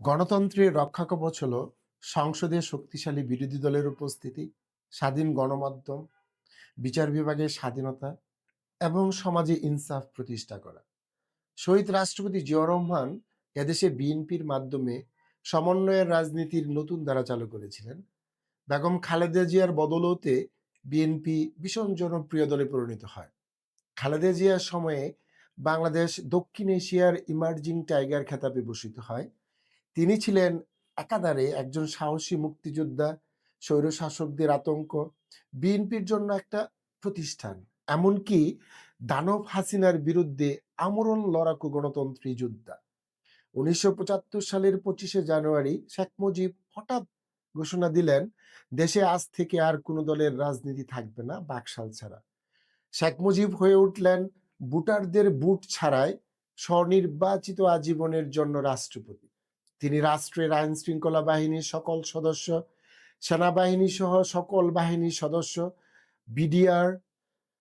গণতন্ত্রের রক্ষা কবচ হল সংসদে শক্তিশালী বিরোধী দলের উপস্থিতি, স্বাধীন গণমাধ্যম, বিচার বিভাগের স্বাধীনতা এবং সমাজে ইনসাফ প্রতিষ্ঠা করা। শহীদ রাষ্ট্রপতি জিয়াউর রহমান এদেশে বিএনপির মাধ্যমে সমন্বয়ের রাজনীতির নতুন ধারা চালু করেছিলেন। বেগম খালেদা জিয়ার বদলতে বিএনপি ভীষণ জনপ্রিয় দলে পরিণত হয়। খালেদা জিয়ার সময়ে বাংলাদেশ দক্ষিণ এশিয়ার ইমার্জিং টাইগার খেতাবে ভূষিত হয়। তিনি ছিলেন একাধারে একজন সাহসী মুক্তিযোদ্ধা, স্বৈরশাসকদের আতঙ্ক, বিএনপির জন্য একটা প্রতিষ্ঠান। এমনকি দানব হাসিনার বিরুদ্ধে আমরণ লড়াকু গণতন্ত্রী যোদ্ধা। উনিশশো পঁচাত্তর সালের পঁচিশে জানুয়ারি শেখ মুজিব হঠাৎ ঘোষণা দিলেন, দেশে আজ থেকে আর কোনো দলের রাজনীতি থাকবে না, বাকশাল ছাড়া। শেখ মুজিব হয়ে উঠলেন ভোটারদের বুট ছাড়াই স্বনির্বাচিত আজীবনের জন্য রাষ্ট্রপতি। তিনি রাষ্ট্রের আইন শৃঙ্খলা বাহিনীর সকল সদস্য, সেনাবাহিনী সহ সকল বাহিনীর সদস্য, বিডিআর,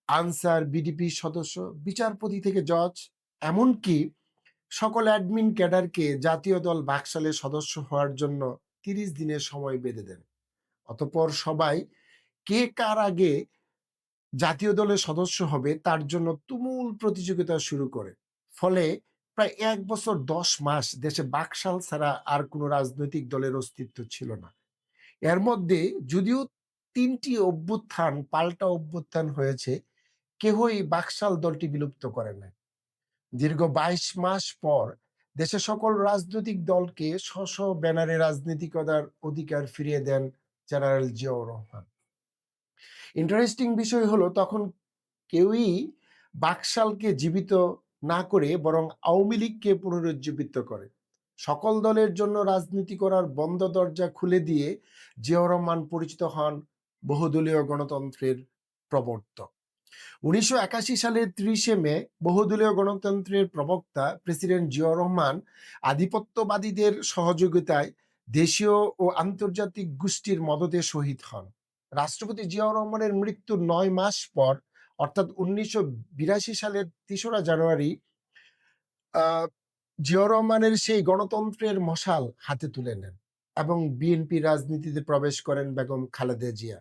আনসার, বিডিপি সদস্য, বিচারপতি থেকে জজ, এমনকি সকল অ্যাডমিন ক্যাডারকে জাতীয় দল বাকশালের সদস্য হওয়ার জন্য তিরিশ দিনের সময় বেঁধে দেন। অতপর সবাই কে কার আগে জাতীয় দলের সদস্য হবে তার জন্য তুমুল প্রতিযোগিতা শুরু করে। ফলে প্রায় এক বছর দশ মাস দেশে বাকশাল ছাড়া আর কোনো রাজনৈতিক দলের অস্তিত্ব ছিল না। এর মধ্যে যদিও তিনটি অভ্যুত্থান, পাল্টা অভ্যুত্থান হয়েছে, কেহই বাকশাল দলটি বিলুপ্ত করে নাই। দীর্ঘ বাইশ মাস পর দেশের সকল রাজনৈতিক দলকে স্ব ব্যানারে রাজনীতি করার অধিকার ফিরিয়ে দেন জেনারেল জিয়াউর রহমান। ইন্টারেস্টিং বিষয় হলো তখন কেউই বাকশালকে জীবিত না করে বরং আওয়ামী লীগকে পুনরুজ্জীবিত করে। সকল দলের জন্য রাজনীতি করার বন্ধ দরজা খুলে দিয়ে জিয়াউর রহমান পরিচিত হন বহুদলীয় গণতন্ত্রের প্রবর্তক। উনিশশো একাশি সালের ত্রিশে মে বহুদলীয় গণতন্ত্রের প্রবক্তা প্রেসিডেন্ট জিয়াউর রহমান আধিপত্যবাদীদের সহযোগিতায় দেশীয় ও আন্তর্জাতিক গোষ্ঠীর মদতে শহীদ হন। রাষ্ট্রপতি জিয়াউর রহমানের মৃত্যুর নয় মাস পর অর্থাৎ উনিশশো বিরাশি সালের তেসরা জানুয়ারি জিয়াউর রহমানের সেই গণতন্ত্রের মশাল হাতে তুলে নেন এবং বিএনপি রাজনীতিতে প্রবেশ করেন বেগম খালেদা জিয়া।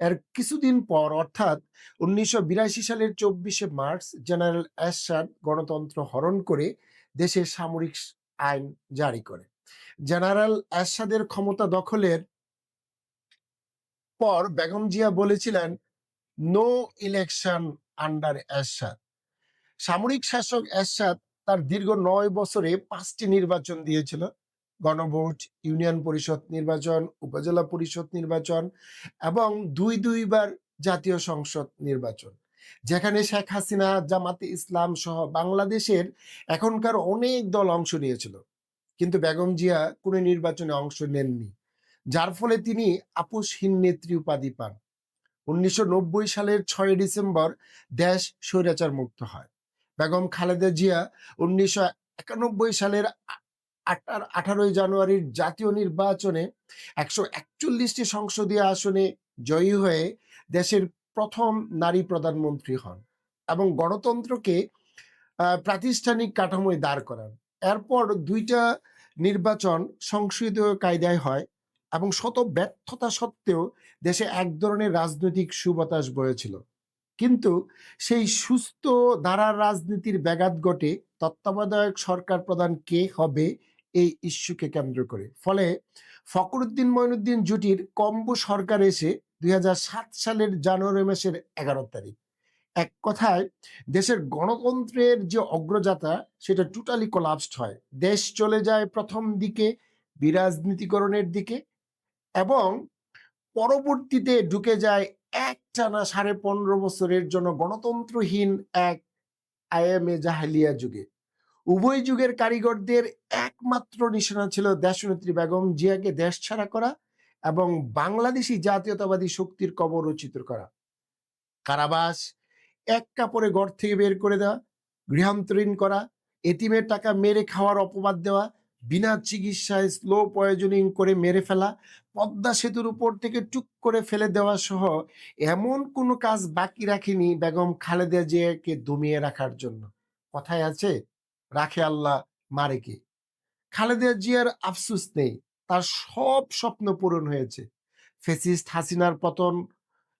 এর কিছুদিন পর অর্থাৎ উনিশশো বিরাশি সালের চব্বিশে মার্চ, জেনারেল এরশাদ গণতন্ত্র হরণ করে দেশে সামরিক আইন জারি করে। জেনারেল এরশাদের ক্ষমতা দখলের পর বেগম জিয়া বলেছিলেন নো ইলেকশন আন্ডার এরশাদ সামরিক শাসক এরশাদ তার দীর্ঘ নয় বছরে পাঁচটি নির্বাচন দিয়েছিল। গণভোট, ইউনিয়ন পরিষদ নির্বাচন, উপজেলা পরিষদ নির্বাচন এবং দুই দুইবার জাতীয় সংসদ নির্বাচন, যেখানে শেখ হাসিনা, জামাতে ইসলাম সহ বাংলাদেশের এখনকার অনেক দল অংশ নিয়েছিল। কিন্তু বেগম জিয়া কোনো নির্বাচনে অংশ নেননি, যার ফলে তিনি আপোষহীন নেত্রী উপাধি পান। উনিশশো নব্বই সালের ছয় ডিসেম্বর দেশ স্বৈরাচার মুক্ত হয়। বেগম খালেদা জিয়া উনিশশো একানব্বই সালের আঠার- আঠারোই জানুয়ারির জাতীয় নির্বাচনে একশো একচল্লিশটি সংসদীয় আসনে জয়ী হয়ে দেশের প্রথম নারী প্রধানমন্ত্রী হন এবং গণতন্ত্রকে প্রাতিষ্ঠানিক কাঠামোয় দাঁড় করান। এরপর দুইটা নির্বাচন সংসদীয় কায়দায় হয়। এবং শত ব্যর্থতা সত্ত্বেও দেশে এক ধরনের রাজনৈতিক সুবাতাস বয়েছিল। কিন্তু সেই সুস্থ ধারার রাজনীতির ব্যাঘাত ঘটে তত্ত্বাবধায়ক সরকার প্রধান কে হবে এই ইস্যুকে কেন্দ্র করে। ফলে ফখরুদ্দিন মঈনুদ্দিন জুটির কম্বো সরকার এসে দুই হাজার সাত সালের জানুয়ারি মাসের এগারো তারিখ। এক কথায়, দেশের গণতন্ত্রের যে অগ্রযাত্রা, সেটা টোটালি কোলাপসড হয়। দেশ চলে যায় প্রথম দিকে, বিরাজনীতিকরণের দিকে এবং পরবর্তীতে ঢুকে যায় এক টানা সাড়ে পনেরো বছরের জন্য গণতন্ত্রহীন এক আইএমএ জাহালিয়া যুগে। উভয় যুগের কারিগরদের একমাত্র নিশানা ছিল দেশনেত্রী বেগম জিয়াকে দেশ ছাড়া করা এবং বাংলাদেশি জাতীয়তাবাদী শক্তির কবর রচিত করা। কারাবাস, এক কাপড়ে ঘর থেকে বের করে দেওয়া, গৃহান্তরীণ করা, এতিমের টাকা মেরে খাওয়ার অপবাদ দেওয়া বিনা চিকিৎসায় স্লো পয়জনিং করে মেরে ফেলা, পদ্মা সেতুর উপর থেকে টুক করে ফেলে দেওয়া সহ এমন কোনো কাজ বাকি রাখেনি বেগম খালেদা জিয়াকে দমিয়ে রাখার জন্য। কথায় আছে, রাখে আল্লাহ, মারে কে? খালেদা জিয়ার আফসোস নেই, তার সব স্বপ্ন পূরণ হয়েছে। ফেসিস্ট হাসিনার পতন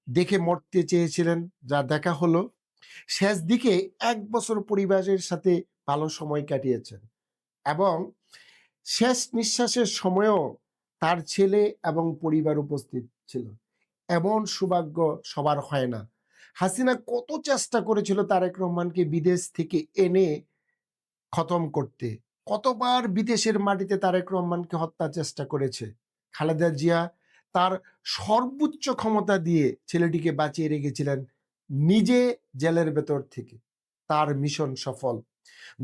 দেখে মরতে চেয়েছিলেন, যা দেখা হলো। শেষ দিকে এক বছর পরিবারের সাথে ভালো সময় কাটিয়েছেন এবং শেষ নিঃশ্বাসের সময়ও তার ছেলে এবং পরিবার উপস্থিত ছিল। এমন সৌভাগ্য সবার হয় না। হাসিনা কত চেষ্টা করেছিল তারেক রহমানকে বিদেশ থেকে এনে খতম করতে। কতবার বিদেশের মাটিতে তারেক রহমানকে হত্যা চেষ্টা করেছে। খালেদা জিয়া তার সর্বোচ্চ ক্ষমতা দিয়ে ছেলেটিকে বাঁচিয়ে রেখেছিলেন নিজে জেলের ভেতর থেকে। তার মিশন সফল।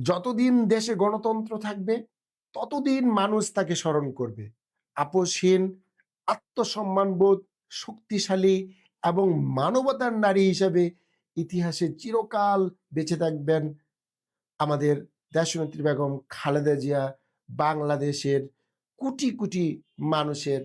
যতদিন দেশে গণতন্ত্র থাকবে ততদিন মানুষ তাকে স্মরণ করবে। আপোষহীন, আত্মসম্মানবোধ, শক্তিশালী এবং মানবতার নারী হিসাবে ইতিহাসে চিরকাল বেঁচে থাকবেন আমাদের দেশনেত্রী বেগম খালেদা জিয়া, বাংলাদেশের কোটি কোটি মানুষের